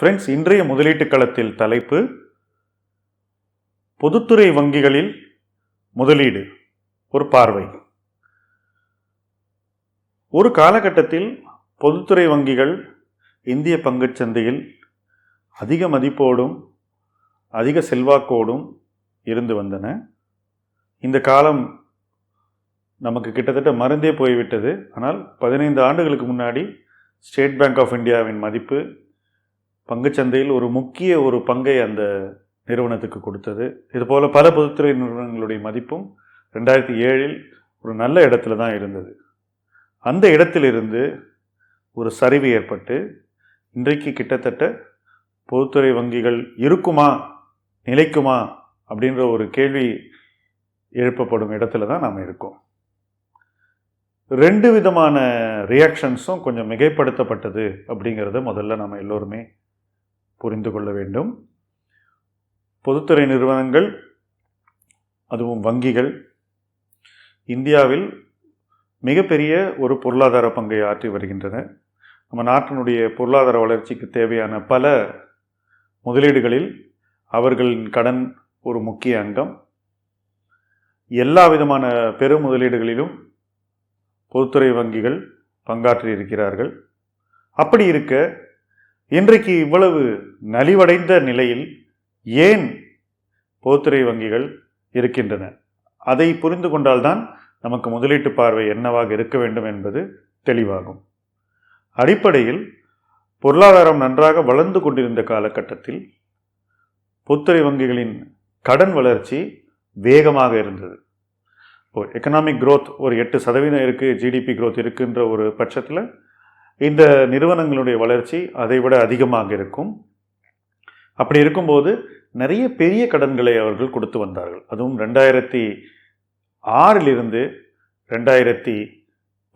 Friends இன்றைய முதலீட்டு களத்தில் தலைப்பு பொதுத்துறை வங்கிகளில் முதலீடு ஒரு பார்வை. ஒரு காலகட்டத்தில் பொதுத்துறை வங்கிகள் இந்திய பங்குச் சந்தையில் அதிக மதிப்போடும் அதிக செல்வாக்கோடும் இருந்து வந்தன. இந்த காலம் நமக்கு கிட்டத்தட்ட மருந்தே போய்விட்டது. ஆனால் பதினைந்து ஆண்டுகளுக்கு முன்னாடி ஸ்டேட் பேங்க் ஆஃப் இந்தியாவின் மதிப்பு பங்குச்சந்தையில் ஒரு முக்கிய ஒரு பங்கை அந்த நிறுவனத்துக்கு கொடுத்தது. இதுபோல் பல பொதுத்துறை நிறுவனங்களுடைய மதிப்பும் ரெண்டாயிரத்தி ஏழில் ஒரு நல்ல இடத்துல தான் இருந்தது. அந்த இடத்திலிருந்து ஒரு சரிவு ஏற்பட்டு இன்றைக்கு கிட்டத்தட்ட பொதுத்துறை வங்கிகள் இருக்குமா நிலைக்குமா அப்படின்ற ஒரு கேள்வி எழுப்பப்படும் இடத்துல தான் நாம் இருக்கோம். ரெண்டு விதமான ரியாக்ஷன்ஸும் கொஞ்சம் மிகைப்படுத்தப்பட்டது அப்படிங்கிறத முதல்ல நம்ம எல்லோருமே புரிந்து கொள்ள வேண்டும். பொதுத்துறை நிறுவனங்கள் அதுவும் வங்கிகள் இந்தியாவில் மிகப்பெரிய ஒரு பொருளாதார பங்கை ஆற்றி வருகின்றன. நம்ம நாட்டினுடைய பொருளாதார வளர்ச்சிக்கு தேவையான பல முதலீடுகளில் அவர்களின் கடன் ஒரு முக்கிய அங்கம். எல்லா விதமான பெரு முதலீடுகளிலும் பொதுத்துறை வங்கிகள் பங்காற்றி இருக்கிறார்கள் அப்படி இருக்க இன்றைக்கு இவ்வளவு நலிவடைந்த நிலையில் ஏன் பொதுத்துறை வங்கிகள் இருக்கின்றன? அதை புரிந்து கொண்டால்தான் நமக்கு முதலீட்டு பார்வை என்னவாக இருக்க வேண்டும் என்பது தெளிவாகும். அடிப்படையில் பொருளாதாரம் நன்றாக வளர்ந்து கொண்டிருந்த காலகட்டத்தில் பொதுத்துறை வங்கிகளின் கடன் வளர்ச்சி வேகமாக இருந்தது. இப்போ எக்கனாமிக் க்ரோத் ஒரு எட்டு சதவீதம் இருக்குது ஜிடிபி க்ரோத் இருக்குன்ற ஒரு பட்சத்தில் இந்த நிறுவனங்களுடைய வளர்ச்சி அதை விட அதிகமாக இருக்கும். அப்படி இருக்கும்போது நிறைய பெரிய கடன்களை அவர்கள் கொடுத்து வந்தார்கள். அதுவும் ரெண்டாயிரத்தி ஆறிலிருந்து ரெண்டாயிரத்தி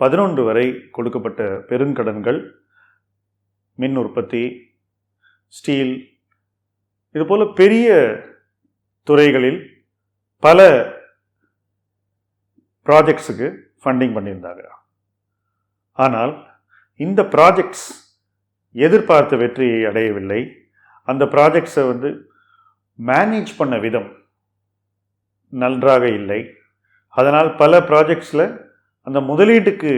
பதினொன்று வரை கொடுக்கப்பட்ட பெருங்கடன்கள் மின் உற்பத்தி ஸ்டீல் இதுபோல் பெரிய துறைகளில் பல ப்ராஜெக்ட்ஸுக்கு ஃபண்டிங் பண்ணியிருந்தாங்க. ஆனால் இந்த ப்ராஜெக்ட்ஸ் எதிர்பார்த்த வெற்றியை அடையவில்லை. அந்த ப்ராஜெக்ட்ஸை வந்து மேனேஜ் பண்ண விதம் நன்றாக இல்லை. அதனால் பல ப்ராஜெக்ட்ஸில் அந்த முதலீட்டுக்கு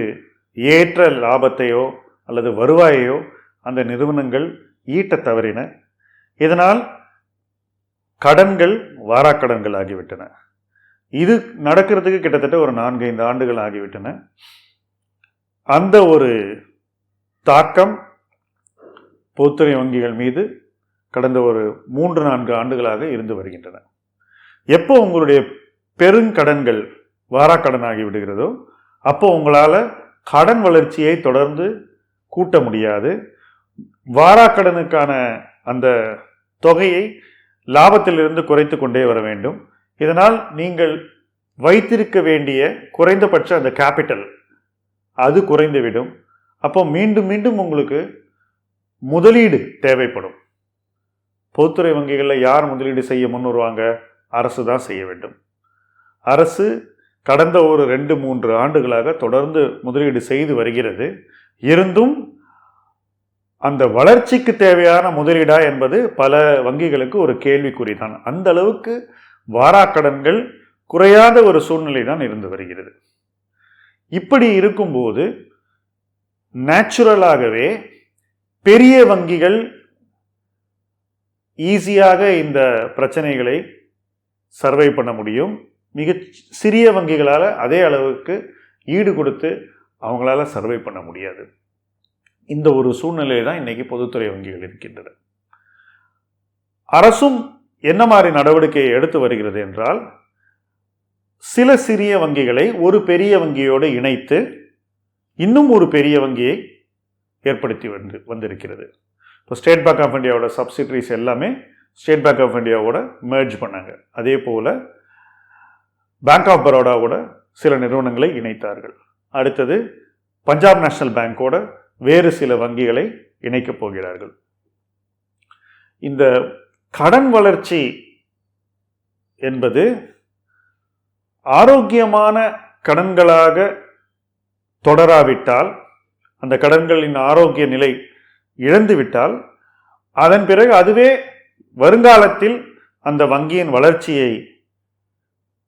ஏற்ற லாபத்தையோ அல்லது வருவாயையோ அந்த நிறுவனங்கள் ஈட்ட தவறின. இதனால் கடன்கள் வாராக்கடன்கள் ஆகிவிட்டன. இது நடக்கிறதுக்கு கிட்டத்தட்ட ஒரு நான்கு ஐந்து ஆண்டுகள் ஆகிவிட்டன. அந்த ஒரு தாக்கம் பொதுத்துறை வங்கிகள் மீது கடந்த ஒரு மூன்று நான்கு ஆண்டுகளாக இருந்து வருகின்றன. எப்போ உங்களுடைய பெருங்கடன்கள் வாராக்கடன் ஆகி விடுகிறதோ அப்போ உங்களால் கடன் வளர்ச்சியை தொடர்ந்து கூட்ட முடியாது. வாராக்கடனுக்கான அந்த தொகையை லாபத்திலிருந்து குறைத்து கொண்டே வர வேண்டும். இதனால் நீங்கள் வைத்திருக்க வேண்டிய குறைந்தபட்ச அந்த கேபிட்டல் அது குறைந்துவிடும். அப்போ மீண்டும் மீண்டும் உங்களுக்கு முதலீடு தேவைப்படும். பொதுத்துறை வங்கிகளில் யார் முதலீடு செய்ய முன் வருவாங்க அரசு தான் செய்ய வேண்டும். அரசு கடந்த ஒரு ரெண்டு மூன்று ஆண்டுகளாக தொடர்ந்து முதலீடு செய்து வருகிறது. இருந்தும் அந்த வளர்ச்சிக்கு தேவையான முதலீடா என்பது பல வங்கிகளுக்கு ஒரு கேள்விக்குறி தான். அந்த அளவுக்கு வாராக்கடன்கள் குறையாத ஒரு சூழ்நிலை தான் இருந்து வருகிறது. இப்படி இருக்கும்போது நேச்சுரலாகவே பெரிய வங்கிகள் ஈஸியாக இந்த பிரச்சனைகளை சர்வை பண்ண முடியும். மிக சிறிய வங்கிகளால் அதே அளவுக்கு ஈடு கொடுத்து அவங்களால சர்வை பண்ண முடியாது. இந்த ஒரு சூழ்நிலை தான் இன்றைக்கி பொதுத்துறை வங்கிகள் இருக்கின்றன. அரசும் என்ன மாதிரி நடவடிக்கையை எடுத்து வருகிறது என்றால் சில சிறிய வங்கிகளை ஒரு பெரிய வங்கியோடு இணைத்து இன்னும் ஒரு பெரிய வங்கியை ஏற்படுத்தி வந்து வந்திருக்கிறது. இப்போ ஸ்டேட் பேங்க் ஆஃப் இந்தியாவோட சப்சிடரிஸ் எல்லாமே ஸ்டேட் பேங்க் ஆஃப் இந்தியாவோட மேர்ஜ் பண்ணாங்க. அதே போல் பேங்க் ஆஃப் பரோடாவோட சில நிறுவனங்களை இணைத்தார்கள். அடுத்தது பஞ்சாப் நேஷனல் பேங்கோட வேறு சில வங்கிகளை இணைக்கப் போகிறார்கள். இந்த கடன் வளர்ச்சி என்பது ஆரோக்கியமான கடன்களாக தொடராவிட்டால் அந்த கடன்களின் ஆரோக்கிய நிலை இழந்துவிட்டால் அதன் பிறகு அதுவே வருங்காலத்தில் அந்த வங்கியின் வளர்ச்சியை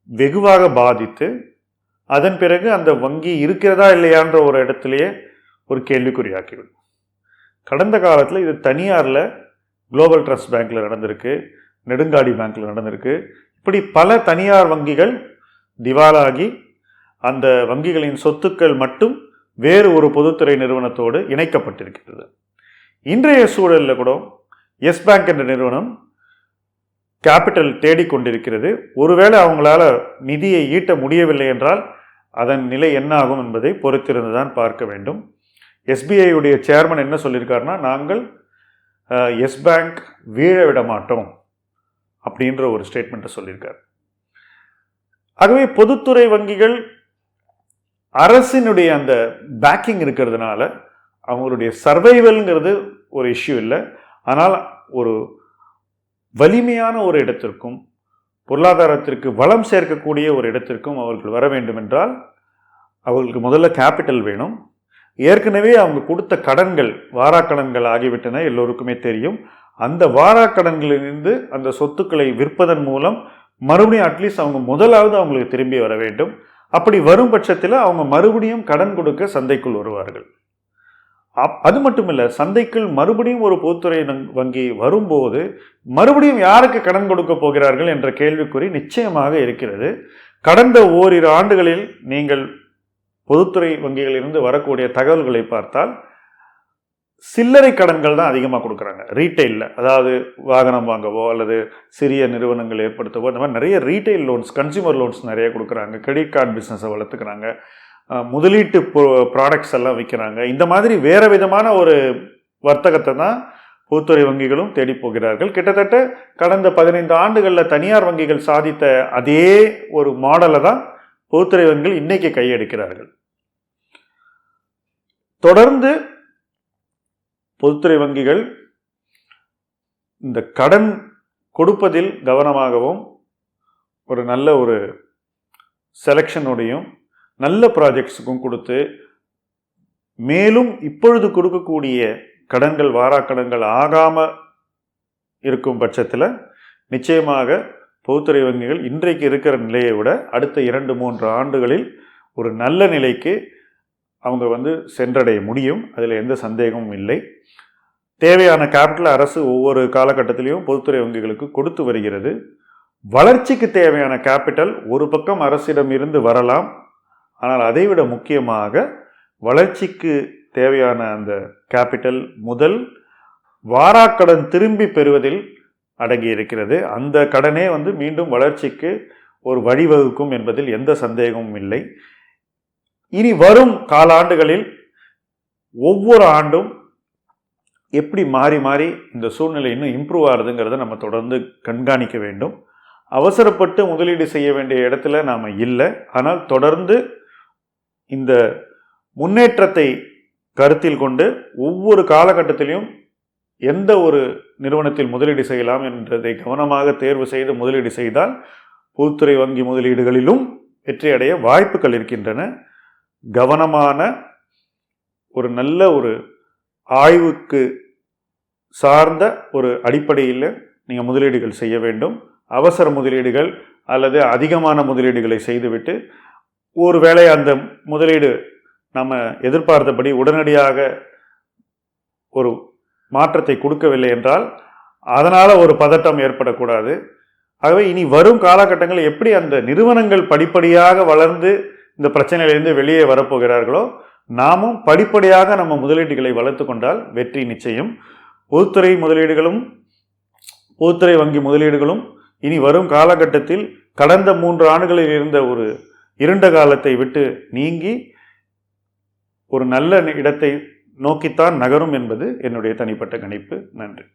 வெகுவாக பாதித்து அதன் பிறகு அந்த வங்கி இருக்கிறதா இல்லையான்ற ஒரு இடத்துலையே ஒரு கேள்விக்குறியாக்கிவிடும். கடந்த காலத்தில் இது தனியாரில் குளோபல் ட்ரஸ்ட் பேங்க்கில் நடந்திருக்கு நெடுங்காடி பேங்க்கில் நடந்திருக்கு. இப்படி பல தனியார் வங்கிகள் திவாலாகி அந்த வங்கிகளின் சொத்துக்கள் மட்டும் வேறு ஒரு பொதுத்துறை நிறுவனத்தோடு இணைக்கப்பட்டிருக்கிறது இன்றைய சூழலில் கூட எஸ் பேங்க் என்ற நிறுவனம் கேபிட்டல் தேடிக்கொண்டிருக்கிறது ஒருவேளை அவங்களால நிதியை ஈட்ட முடியவில்லை என்றால் அதன் நிலை என்ன ஆகும் என்பதை பொறுத்திருந்து தான் பார்க்க வேண்டும். எஸ்பிஐயுடைய சேர்மன் என்ன சொல்லியிருக்காருன்னா நாங்கள் எஸ் பேங்க் வீழ விட மாட்டோம் அப்படின்ற ஒரு ஸ்டேட்மெண்ட்டை சொல்லியிருக்கார் ஆகவே பொதுத்துறை வங்கிகள் அரசினுடைய அந்த பேக்கிங் இருக்கிறதுனால அவங்களுடைய சர்வைவல்ங்கிறது ஒரு இஷ்யூ இல்லை. ஆனால் ஒரு வலிமையான ஒரு இடத்திற்கும் பொருளாதாரத்திற்கு வளம் சேர்க்கக்கூடிய ஒரு இடத்திற்கும் அவர்கள் வர வேண்டும் என்றால் அவர்களுக்கு முதல்ல கேபிட்டல் வேணும். ஏற்கனவே அவங்க கொடுத்த கடன்கள் வாராக்கடன்கள் ஆகிவிட்டன எல்லோருக்குமே தெரியும். அந்த வாராக்கடன்களிலிருந்து அந்த சொத்துக்களை விற்பதன் மூலம் மறுபடியும் அட்லீஸ்ட் அவங்க முதலாவது அவங்களுக்கு திரும்பி வர வேண்டும். அப்படி வரும் பட்சத்தில் அவங்க மறுபடியும் கடன் கொடுக்க சந்தைக்குள் வருவார்கள். அப் அது மட்டும் இல்லை சந்தைக்குள் மறுபடியும் ஒரு பொதுத்துறை வங்கி வரும்போது மறுபடியும் யாருக்கு கடன் கொடுக்க போகிறார்கள் என்ற கேள்விக்குறி நிச்சயமாக இருக்கிறது. கடந்த ஓரிரு ஆண்டுகளில் நீங்கள் பொதுத்துறை வங்கிகளிலிருந்து வரக்கூடிய தகவல்களை பார்த்தால் சில்லறை கடன்கள் தான் அதிகமாக கொடுக்குறாங்க. ரீட்டைலில் அதாவது வாகனம் வாங்கவோ அல்லது சிறிய நிறுவனங்கள் ஏற்படுத்தவோ இந்த மாதிரி நிறைய ரீட்டைல் லோன்ஸ் கன்சியூமர் லோன்ஸ் நிறைய கொடுக்குறாங்க. கிரெடிட் கார்டு பிஸ்னஸை வளர்த்துக்கிறாங்க. முதலீட்டு ப்ராடக்ட்ஸ் எல்லாம் விற்கிறாங்க இந்த மாதிரி வேறு விதமான ஒரு வர்த்தகத்தை தான் பொதுத்துறை வங்கிகளும் தேடி போகிறார்கள். கிட்டத்தட்ட கடந்த பதினைந்து ஆண்டுகளில் தனியார் வங்கிகள் சாதித்த அதே ஒரு மாடலை தான் பொதுத்துறை வங்கிகள் இன்றைக்கி கையெடுக்கிறார்கள். தொடர்ந்து பொதுத்துறை வங்கிகள் இந்த கடன் கொடுப்பதில் கவனமாகவும் ஒரு நல்ல ஒரு செலெக்ஷனோடையும் நல்ல ப்ராஜெக்ட்ஸுக்கும் கொடுத்து மேலும் இப்பொழுது கொடுக்கக்கூடிய கடன்கள் வாராக்கடன்கள் ஆகாமல் இருக்கும் பட்சத்தில் நிச்சயமாக பொதுத்துறை வங்கிகள் இன்றைக்கு இருக்கிற நிலையை விட அடுத்த இரண்டு மூன்று ஆண்டுகளில் ஒரு நல்ல நிலைக்கு அவங்க வந்து சென்றடைய முடியும். அதில் எந்த சந்தேகமும் இல்லை. தேவையான கேபிட்டல் அரசு ஒவ்வொரு காலகட்டத்திலையும் பொதுத்துறை வங்கிகளுக்கு கொடுத்து வருகிறது. வளர்ச்சிக்கு தேவையான கேபிட்டல் ஒரு பக்கம் அரசிடம் இருந்து வரலாம். ஆனால் அதைவிட முக்கியமாக வளர்ச்சிக்கு தேவையான அந்த கேபிட்டல் முதல் வாராக்கடன் திரும்பி பெறுவதில் அடங்கி இருக்கிறது. அந்த கடனே வந்து மீண்டும் வளர்ச்சிக்கு ஒரு வழிவகுக்கும் என்பதில் எந்த சந்தேகமும் இல்லை. இனி வரும் காலாண்டுகளில் ஒவ்வொரு ஆண்டும் எப்படி மாறி மாறி இந்த சூழ்நிலை இன்னும் இம்ப்ரூவ் ஆகுதுங்கிறத நம்ம தொடர்ந்து கண்காணிக்க வேண்டும். அவசரப்பட்டு முதலீடு செய்ய வேண்டிய இடத்துல நாம் இல்லை. ஆனால் தொடர்ந்து இந்த முன்னேற்றத்தை கருத்தில் கொண்டு ஒவ்வொரு காலகட்டத்திலையும் எந்த ஒரு நிறுவனத்தில் முதலீடு செய்யலாம் என்றதை கவனமாக தேர்வு செய்து முதலீடு செய்தால் பொதுத்துறை வங்கி முதலீடுகளிலும் வெற்றியடைய வாய்ப்புகள் இருக்கின்றன. கவனமான ஒரு நல்ல ஒரு ஆய்வுக்கு சார்ந்த ஒரு அடிப்படையில் நீங்கள் முதலீடுகள் செய்ய வேண்டும். அவசர முதலீடுகள் அல்லது அதிகமான முதலீடுகளை செய்துவிட்டு ஒருவேளை அந்த முதலீடு நம்ம எதிர்பார்த்தபடி உடனடியாக ஒரு மாற்றத்தை கொடுக்கவில்லை என்றால் அதனால் ஒரு பதட்டம் ஏற்படக்கூடாது. ஆகவே இனி வரும் காலகட்டங்களில் எப்படி அந்த நிறுவனங்கள் படிப்படியாக வளர்ந்து இந்த பிரச்சனையிலிருந்து வெளியே வரப்போகிறார்களோ நாமும் படிப்படியாக நம்ம முதலீடுகளை வளர்த்து கொண்டால் வெற்றி நிச்சயம். பொதுத்துறை முதலீடுகளும் பொதுத்துறை வங்கி முதலீடுகளும் இனி வரும் காலகட்டத்தில் கடந்த மூன்று ஆண்டுகளில் இருந்த ஒரு இருண்ட காலத்தை விட்டு நீங்கி ஒரு நல்ல இடத்தை நோக்கித்தான் நகரும் என்பது என்னுடைய தனிப்பட்ட கணிப்பு. நன்றி.